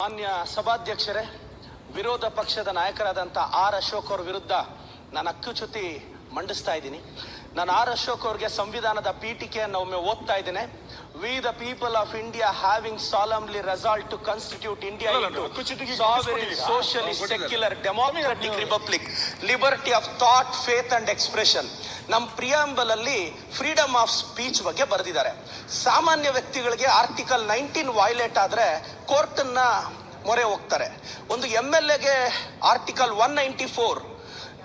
ಮಾನ್ಯ ಸಭಾಧ್ಯಕ್ಷರೇ ವಿರೋಧ ಪಕ್ಷದ ನಾಯಕರಾದಂಥ ಆರ್ ಅಶೋಕ್ ಅವ್ರ ವಿರುದ್ಧ ನಾನು ಅಕ್ಕುಚ್ಯುತಿ ಮಂಡಿಸ್ತಾ ಇದ್ದೀನಿ ನಾನು ಆರ್ ಅಶೋಕ್ ಅವ್ರಿಗೆ ಸಂವಿಧಾನದ ಪೀಠಿಕೆಯನ್ನು ಒಮ್ಮೆ ಓದ್ತಾ ಇದ್ದೇನೆ we the people of India having solemnly resolved to constitute India? Socialist. Secular democratic republic liberty of thought faith and expression ನಮ್ಮ ಪ್ರಿಯಾಂಬಲಲ್ಲಿ ಫ್ರೀಡಮ್ ಆಫ್ ಸ್ಪೀಚ್ ಬಗ್ಗೆ ಬರೆದಿದ್ದಾರೆ. ಸಾಮಾನ್ಯ ವ್ಯಕ್ತಿಗಳಿಗೆ ಆರ್ಟಿಕಲ್ ನೈನ್ಟೀನ್ ವೈಲೇಟ್ ಆದ್ರೆ ಕೋರ್ಟನ್ನ ಮೊರೆ ಹೋಗ್ತಾರೆ. ಒಂದು ಎಂ ಎಲ್ ಎಗೆ ಆರ್ಟಿಕಲ್ ಒನ್ ನೈಂಟಿ ಫೋರ್,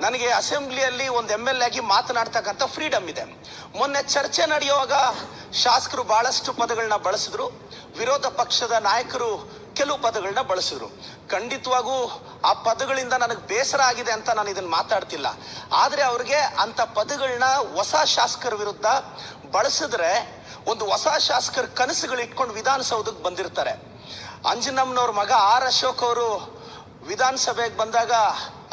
ನನಗೆ ಅಸೆಂಬ್ಲಿಯಲ್ಲಿ ಒಂದು ಎಂ ಎಲ್ ಆಗಿ ಮಾತನಾಡ್ತಕ್ಕಂಥ ಫ್ರೀಡಮ್ ಇದೆ. ಮೊನ್ನೆ ಚರ್ಚೆ ನಡೆಯುವಾಗ ಶಾಸಕರು ಬಹಳಷ್ಟು ಪದಗಳನ್ನ ಬಳಸಿದ್ರು. ವಿರೋಧ ಪಕ್ಷದ ನಾಯಕರು ಕೆಲವು ಪದಗಳನ್ನ ಬಳಸಿದ್ರು. ಖಂಡಿತವಾಗೂ ಆ ಪದಗಳಿಂದ ನನಗೆ ಬೇಸರ ಆಗಿದೆ ಅಂತ ನಾನು ಇದನ್ನ ಮಾತಾಡ್ತಿಲ್ಲ. ಆದರೆ ಅವ್ರಿಗೆ ಅಂತ ಪದಗಳನ್ನ ಹೊಸ ಶಾಸಕರ ವಿರುದ್ಧ ಬಳಸಿದ್ರೆ ಒಂದು ಹೊಸ ಶಾಸಕರ ಕನಸುಗಳು ಇಟ್ಕೊಂಡು ವಿಧಾನಸೌಧಕ್ಕೆ ಬಂದಿರ್ತಾರೆ. ಅಂಜನಮ್ಮನವ್ರ ಮಗ ಆರ್ ಅಶೋಕ್ ಅವರು ವಿಧಾನಸಭೆಗೆ ಬಂದಾಗ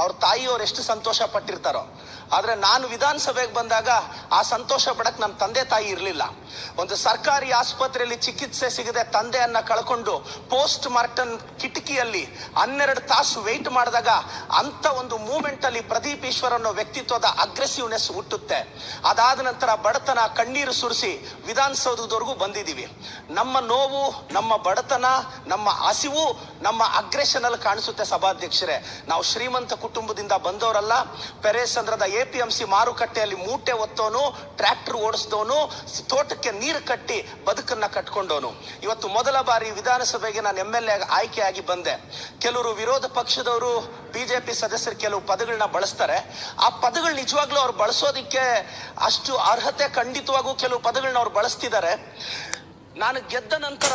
ಅವ್ರ ತಾಯಿಯವ್ರು ಎಷ್ಟು ಸಂತೋಷ ಪಟ್ಟಿರ್ತಾರೋ ಆದರೆ ನಾನು ವಿಧಾನಸಭೆಗೆ ಬಂದಾಗ ಆ ಸಂತೋಷ ಪಡಕ್ಕೆ ನನ್ನ ತಂದೆ ತಾಯಿ ಇರಲಿಲ್ಲ. ಒಂದು ಸರ್ಕಾರಿ ಆಸ್ಪತ್ರೆಯಲ್ಲಿ ಚಿಕಿತ್ಸೆ ಸಿಗದೆ ತಂದೆಯನ್ನ ಕಳ್ಕೊಂಡು ಪೋಸ್ಟ್ ಮಾರ್ಟಮ್ ಕಿಟಕಿಯಲ್ಲಿ ಹನ್ನೆರಡು ತಾಸು ವೆಯ್ಟ್ ಮಾಡಿದಾಗ ಅಂತ ಒಂದು ಮೂಮೆಂಟ್ ಅಲ್ಲಿ ಪ್ರದೀಪ್ ಈಶ್ವರ್ ಅನ್ನೋ ವ್ಯಕ್ತಿತ್ವದ ಅಗ್ರೆಸಿವ್ನೆಸ್ ಹುಟ್ಟುತ್ತೆ. ಅದಾದ ನಂತರ ಬಡತನ ಕಣ್ಣೀರು ಸುರಿಸಿ ವಿಧಾನಸೌಧದವರೆಗೂ ಬಂದಿದ್ದೀವಿ. ನಮ್ಮ ನೋವು, ನಮ್ಮ ಬಡತನ, ನಮ್ಮ ಹಸಿವು, ನಮ್ಮ ಅಗ್ರೆಷನ್ ಅಲ್ಲಿ ಕಾಣಿಸುತ್ತೆ ಸಭಾಧ್ಯಕ್ಷರೇ. ನಾವು ಶ್ರೀಮಂತ ಕುಟುಂಬದಿಂದ ಬಂದವರಲ್ಲ ಪೆರೇಸಂದ್ರದ ಎ ಪಿ ಎಂ ಸಿ ಮಾರುಕಟ್ಟೆಯಲ್ಲಿ ಮೂಟೆ ಒತ್ತೋನು, ಟ್ರ್ಯಾಕ್ಟರ್ ಓಡಿಸಿದವನು ತೋಟಕ್ಕೆ ನೀರು ಕಟ್ಟಿ ಬದುಕನ್ನ ಕಟ್ಕೊಂಡವನು ಇವತ್ತು ಮೊದಲ ಬಾರಿ ವಿಧಾನಸಭೆಗೆ ನಾನು ಎಂ ಎಲ್ ಎ ಆಯ್ಕೆಯಾಗಿ ಬಂದೆ. ಕೆಲವರು ವಿರೋಧ ಪಕ್ಷದವರು ಬಿಜೆಪಿ ಸದಸ್ಯರು ಕೆಲವು ಪದಗಳನ್ನ ಬಳಸ್ತಾರೆ. ಆ ಪದಗಳು ನಿಜವಾಗ್ಲೂ ಅವ್ರು ಬಳಸೋದಿಕ್ಕೆ ಅಷ್ಟು ಅರ್ಹತೆ ಖಂಡಿತವಾಗೂ ಕೆಲವು ಪದಗಳನ್ನ ಅವ್ರು ಬಳಸ್ತಿದ್ದಾರೆ. ನಾನು ಗೆದ್ದ ನಂತರ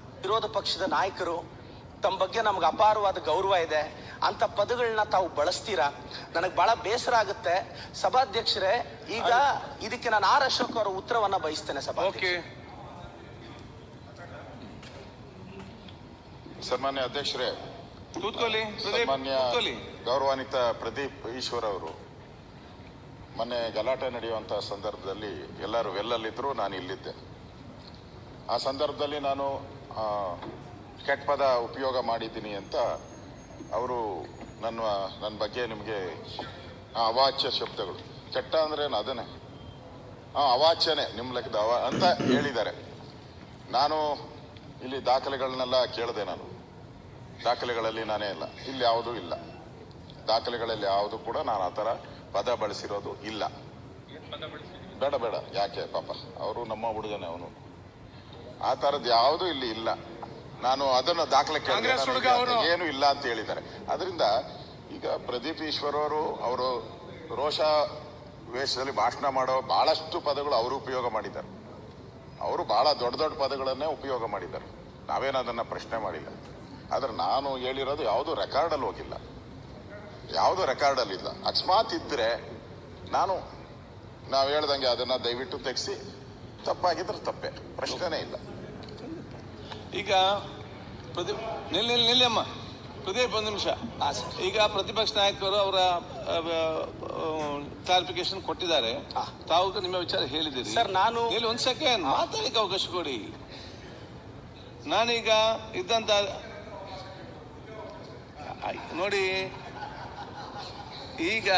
ವಿರೋಧ ಪಕ್ಷದ ನಾಯಕರು ತಮ್ಮ ಬಗ್ಗೆ ನಮ್ಗೆ ಅಪಾರವಾದ ಗೌರವ ಇದೆ. ಅಂತ ಪದಗಳನ್ನ ತಾವು ಬಳಸ್ತೀರಾ? ನನಗೆ ಬಹಳ ಬೇಸರ ಆಗುತ್ತೆ. ಸಭಾಧ್ಯಕ್ಷರೇ ಈಗ ಇದಕ್ಕೆ ನಾನು ಆರ್ ಅಶೋಕ್ ಅವರ ಉತ್ತರವನ್ನ ಬಯಸ್ತೇನೆ ಸಭಾ ಸನ್ಮಾನ್ಯ ಅಧ್ಯಕ್ಷರೇ ಸನ್ಮಾನ್ಯ ಗೌರವಾನ್ವಿತ ಪ್ರದೀಪ್ ಈಶ್ವರ್ ಅವರು. ಮೊನ್ನೆ ಗಲಾಟೆ ನಡೆಯುವಂತಹ ಸಂದರ್ಭದಲ್ಲಿ ಎಲ್ಲರೂ ಎಲ್ಲಲ್ಲಿದ್ದರೂ ನಾನು ಇಲ್ಲಿದ್ದೆ. ಆ ಸಂದರ್ಭದಲ್ಲಿ ನಾನು ಕೆಟ್ಟ ಪದ ಉಪಯೋಗ ಮಾಡಿದ್ದೀನಿ ಅಂತ ಅವರು ನನ್ನ ನನ್ನ ಬಗ್ಗೆ ನಿಮಗೆ ಅವಾಚ್ಯ ಶಬ್ದಗಳು. ಕೆಟ್ಟ ಅಂದ್ರೆ ಏನು? ಅದನ್ನೇ. ಹಾಂ ಅವಾಚ್ಯನೇ ನಿಮ್ಮ ಲೆಕ್ಕದ ಅವ ಅಂತ ಹೇಳಿದ್ದಾರೆ. ನಾನು ಇಲ್ಲಿ ದಾಖಲೆಗಳನ್ನೆಲ್ಲ ಕೇಳಿದೆ ನಾನು. ದಾಖಲೆಗಳಲ್ಲಿ ನಾನೇ ಇಲ್ಲ. ಇಲ್ಲಿ ಯಾವುದೂ ಇಲ್ಲ. ದಾಖಲೆಗಳಲ್ಲಿ ಯಾವುದು ಕೂಡ ನಾನು ಆ ಥರ ಪದ ಬಳಸಿರೋದು ಇಲ್ಲ. ಬೇಡ ಬೇಡ. ಯಾಕೆ ಪಾಪ? ಅವರು ನಮ್ಮ ಹುಡುಗನೇ ಅವನು. ಆ ಥರದ್ದು ಯಾವುದೂ ಇಲ್ಲಿ ಇಲ್ಲ. ನಾನು ಅದನ್ನು ದಾಖಲೆ ಕೇಳಿದೆ. ನನಗೆ ಏನು ಇಲ್ಲ ಅಂತ ಹೇಳಿದ್ದಾರೆ. ಅದರಿಂದ ಈಗ ಪ್ರದೀಪ್ ಈಶ್ವರ್ ಅವರು ಅವರು ರೋಷ ವೇಷದಲ್ಲಿ ಭಾಷಣ ಮಾಡೋ ಬಹಳಷ್ಟು ಪದಗಳು ಅವರು ಉಪಯೋಗ ಮಾಡಿದ್ದಾರೆ. ಅವರು ಬಹಳ ದೊಡ್ಡ ದೊಡ್ಡ ಪದಗಳನ್ನೇ ಉಪಯೋಗ ಮಾಡಿದ್ದಾರೆ. ನಾವೇನು ಅದನ್ನ ಪ್ರಶ್ನೆ ಮಾಡಿಲ್ಲ. ಆದ್ರೆ ನಾನು ಹೇಳಿರೋದು ಯಾವುದು ರೆಕಾರ್ಡಲ್ಲಿ ಹೋಗಿಲ್ಲ. ಯಾವುದು ರೆಕಾರ್ಡಲ್ಲಿ ಇಲ್ಲ. ಅಕಸ್ಮಾತ್ ಇದ್ರೆ ನಾನು ನಾವು ಹೇಳ್ದಂಗೆ ಅದನ್ನ ದಯವಿಟ್ಟು ತೆಗೆಸಿ ತಪ್ಪಾಗಿದ್ರೆ ತಪ್ಪೇ. ಪ್ರಶ್ನೆನೇ ಇಲ್ಲ. ಈಗ ಪ್ರತಿ ನಿಲ್ ನಿಲ್ ನಿಲ್ಲಮ್ಮ ಪ್ರದೀಪ್ ಒಂದು ನಿಮಿಷ. ಈಗ ಪ್ರತಿಪಕ್ಷ ನಾಯಕರು ಅವರ ಕ್ಲಾರಿಫಿಕೇಶನ್ ಕೊಟ್ಟಿದ್ದಾರೆ. ತಾವು ನಿಮ್ಮ ವಿಚಾರ ಹೇಳಿದ್ದೀರಿ. ಸರ್, ನಾನು- ಇಲ್ಲಿ ಒಂದು ಸೆಕೆಂಡ್ ಮಾತಾಡಲಿಕ್ಕೆ ಅವಕಾಶ ಕೊಡಿ. ನಾನೀಗ ಇದ್ದಂತ ನೋಡಿ. ಈಗ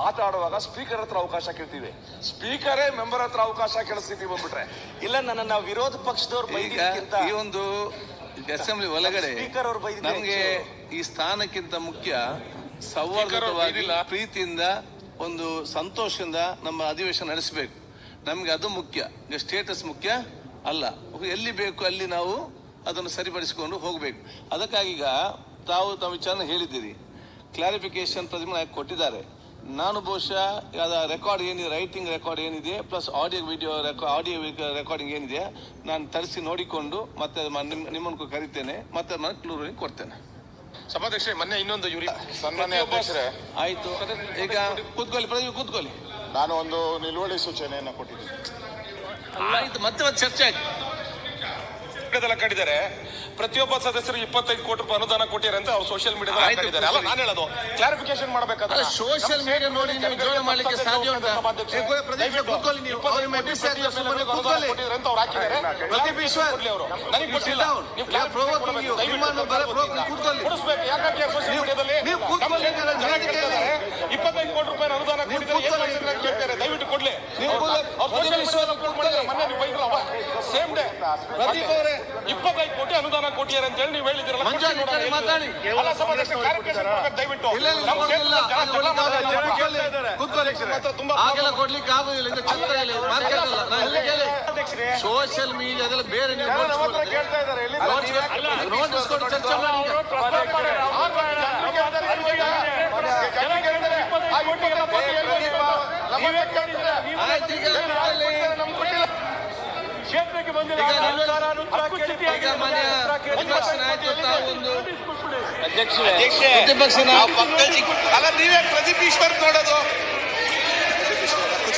ಮಾತಾಡುವಾಗ ಸ್ಪೀಕರ್ ಹತ್ರ ಅವಕಾಶ ಕೇಳ್ತೀವಿ. ಸ್ಪೀಕರೇ ಮೆಂಬರ್ ಹತ್ರ ಅವಕಾಶ ಕೇಳಿಸ್ತೀವಿ ಬಂದ್ಬಿಟ್ರೆ. ಇಲ್ಲ ನನ್ನ ವಿರೋಧ ಪಕ್ಷದವ್ರು ಬೈದಿದ್ದಕ್ಕಿಂತ ಈ ಒಂದು ಅಸೆಂಬ್ಲಿ ಒಳಗಡೆ ಸ್ಪೀಕರ್ ಅವ್ರು ಬೈದ ನಮ್ಗೆ ಈ ಸ್ಥಾನಕ್ಕಿಂತ ಮುಖ್ಯ ಸೌಹಾರ್ದವಾಗಿ ಪ್ರೀತಿಯಿಂದ ಒಂದು ಸಂತೋಷದಿಂದ ನಮ್ಮ ಅಧಿವೇಶನ ನಡೆಸಬೇಕು. ನಮ್ಗೆ ಅದು ಮುಖ್ಯ. ಈಗ ಸ್ಟೇಟಸ್ ಮುಖ್ಯ ಅಲ್ಲ. ಎಲ್ಲಿ ಬೇಕು ಅಲ್ಲಿ ನಾವು ಅದನ್ನು ಸರಿಪಡಿಸಿಕೊಂಡು ಹೋಗಬೇಕು. ಅದಕ್ಕಾಗಿ ಈಗ ತಾವು ತಮ್ಮ ವಿಚಾರ ಹೇಳಿದ್ದೀರಿ. ಕ್ಲಾರಿಫಿಕೇಶನ್ ಪ್ರತಿಮೆ ಕೊಟ್ಟಿದ್ದಾರೆ. ನಾನು ಬಹುಶಃ ಅದ ರೆಕಾರ್ಡ್ ಏನಿದೆ ರೈಟಿಂಗ್ ರೆಕಾರ್ಡ್ ಏನಿದೆ plus audio video audio recording ಏನಿದೆ ನಾನು ತರಿಸಿ ನೋಡಿಕೊಂಡು ಮತ್ತೆ ನಿಮ್ಮನ್ನು ಕರಿತೇನೆ ಮತ್ತೆ ನಾನು ಕ್ಲೂರಿಂಗ್ ಕೊಡ್ತೇನೆ. ಸಭಾಧ್ಯಕ್ಷರೇ ಮೊನ್ನೆ ಇನ್ನೊಂದು ಇವ್ರಿ ಸನ್ಮಾನ್ಯ ಅಧ್ಯಕ್ಷರೇ. ಆಯ್ತು. ಈಗ ಕೂತ್ಕೊಳ್ಳಿ ಪ್ರದೀಪ್ ಕೂತ್ಕೊಳ್ಳಿ. ನಾನು ಒಂದು ನಿಲುವಳಿ ಸೂಚನೆಯನ್ನು ಕೊಟ್ಟಿದ್ದೀನಿ. ಆಯ್ತು ಮತ್ತೆ ಮತ್ತೆ ಚರ್ಚೆ ಆಯ್ತು. ಕಟ್ಟಿದ್ದಾರೆ. ಹಾಕೊಂಡಿದ್ದಾರೆ ಪ್ರತಿಯೊಬ್ಬ ಸದಸ್ಯರು ಇಪ್ಪತ್ತೈದು ಕೋಟಿ ರೂಪಾಯಿ ಅನುದಾನ ಕೊಟ್ಟಿದ್ದಾರೆ ಅಂತ ಅವ್ರು ಸೋಷಿಯಲ್ ಮೀಡಿಯಾದಲ್ಲಿ ಆಯ್ತು, ಅಲ್ಲ ನಾನು ಹೇಳೋದು ಕ್ಲಾರಿಫಿಕೇಶನ್ ಮಾಡಬೇಕಾದ್ರೆ ಸೋಷಿಯಲ್ ಮೀಡಿಯಾ ನೋಡಿ ನೀವು ಜೋಡಣೆ ಮಾಡ್ಲಿಕ್ಕೆ ಸಾಧ್ಯ ಉಂಟಾ? ಏ, ಕೂ- ಪ್ರದೀಪ್ ಸರ್, ಕೂತ್ಕೊಳ್ಳಿ ನೀವು. ಅವ್ರು ನಿಮ್ಮ ಅಭಿಪ್ರಾಯ ಇಲ್ಲ, ಸುಮ್ಮನೆ ಕೂತ್ಕೊಳ್ಳಿ. Pradeep Eshwar, you sit down. You are provoking you. ನಿಮ್ಮನ್ನು ಬರ provoking ಕೂತ್ಕೊಳ್ಳಿ. ನೀವು ಕೂತ್ಕೊಳ್ಳಿ, ನಾನು ಹೇಳೋದಕ್ಕೆ ಹೇಳಿ. ಇಪ್ಪತ್ತೈದು ಕೋಟಿ ರೂಪಾಯಿ ಅನುದಾನ ಕೊಟ್ಟಿದ್ದಾರೆ ಏನ್ ಮಾಡ್ತಿದ್ದಾರೆ ಅಂತ ಕೇಳ್ತಾರೆ ದಯವಿಟ್ಟು ಕೊಡ್ಲಿ ನೀವು ಕೂತ್ಕೊಳ್ಳಿ. ಕೂತ್ಕೊಳ್ಳಿ. ಮೊನ್ನೆ ನೀವು ಸೇಮ್ ಡೇ ಪ್ರದೀಪ್ ಅವರೇ ಇಪ್ಪತ್ತೈದು ಕೋಟಿ ಅನುದಾನ ಕೊಟ್ಟಿದ್ದಾರೆ ಅಂತ ಹೇಳಿ ನೀವು ಹೇಳಿದಿರಲ್ಲ ಮಾತಾಡಿ. ದಯವಿಟ್ಟು. ನಮ್ಮ. ಕ್ಷೇತ್ರದ ಜನ ಜಗಳ. ಮಾತ್ರ ತುಂಬಾ ಕೊಡ್ಲಿಕ್ಕೆ ಆಗುದಿಲ್ಲ ಇದು ಚರ್ಚೆ ಇಲ್ಲ ಇದು ಮಾರ್ಕೆಟ್ ಅಲ್ಲ ನಾನು ಹೇಳಿ ಕೇಳಿ? ಸೋಷಿಯಲ್ ಮೀಡಿಯಾದಲ್ಲಿ ಬೇರೆ ನೀವು ಜನ ನಮ್ಮ ಹತ್ರ. ಕೇಳ್ತಾ ಇದ್ದಾರೆ ಚರ್ಚೆ ಮಾಡಿ ಈಗ. ಆಯ್ತು ಈಗ ಕೂತ್ಕೊಳ್ಳಿ. ಕ್ಷೇತ್ರಕ್ಕೆ ಈಗ ನಿಲ್ವಲ್ಲಿ- ಈಗ ಮಾನ್ಯ ಪ್ರತಿಪಕ್ಷ ನಾಯಕರು ತಾವು ಒಂದು ಪ್ರತಿಪಕ್ಷ ಬಂದಿಲ್ಲ. ಅಲ್ಲ ನೀವೇ ಪ್ರದೀಪ್ ಈಶ್ವರ್ ನೋಡೋದು.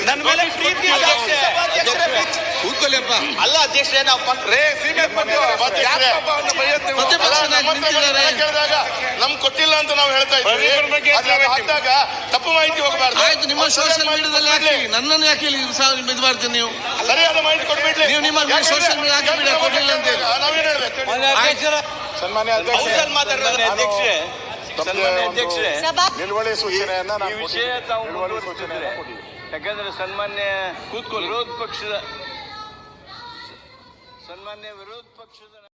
ನನ್ನ ಮೇಲೆ ಪ್ರೀತಿ. ಕೂತ್ಕೊಳ್ಳಿಯಪ್ಪ ಅಲ್ಲ ಅಧ್ಯಕ್ಷರೇ ನಾವು ಪಕ್- ರೇ ಸೀಮೆ ಪ್ರತಿಪಕ್ಷ ನಾಯಕ ನಿಂತಿದ್ದಾರೆ? ಕೇಳಿದಾಗ ನಮ್ ಕೊಟ್ಟಿಲ್ಲ ಅಂತ ನಾವು ಹೇಳ್ತಾ ಇದ್ದೀವಿ. ಬಗ್ಗೆ ಅದು ಹಾಕಿದಾಗ ತಪ್ಪು ಮಾಹಿತಿ ಹೋಗಬಾರ್ದು. ಆಯ್ತು ನಿಮ್ಮ ಸೋಷಿಯಲ್ ಮೀಡಿಯಾದಲ್ಲಿ ಹಾಕಿ. ನನ್ನನ್ನು ಯಾಕೆ ಇಲ್ಲಿ ಸಾ- ಇದು ಮಾಡ್ತೀನಿ ನೀವು? ಸರಿಯಾದ ಮಾಹಿತಿ ಕೊಡ್ಬಿಡ್ಲಿ ನೀವು ನಿಮ್ಮ social media ಕೊಟ್ಟಿಲ್ಲ ಕೊಡ್ಲಿಲ್ಲ ಅಂತ ಹೇಳಿ. ನಾವೇನ್ ಹೇಳ್ಬೇಕು? ಸನ್ಮಾನ್ಯ ಅಧ್ಯಕ್ಷರೇ. ಹೌಸಲ್ಲಿ ಅಧ್ಯಕ್ಷರೇ. ತಮಗೆ ಸನ್ಮಾನ್ಯ ಒಂದು ಅಧ್ಯಕ್ಷರೇ. ನಿಲುವಳಿ ಸೂಚನೆಯನ್ನ ನಾನು ಈ ವಿಷಯ ಕೊಟ್ಟಿದ್ದೀನಿ. ತಾವು ನಿಲುವಳಿ ಸೂಚನೆಯನ್ನ. ಯಾಕಂದ್ರೆ ಸನ್ಮಾನ್ಯ ಕೂತ್ಕೊಳ್ಳಿ. ವಿರೋಧ ಪಕ್ಷದ ಸನ್ಮಾನ್ಯ ವಿರೋಧ ಪಕ್ಷದ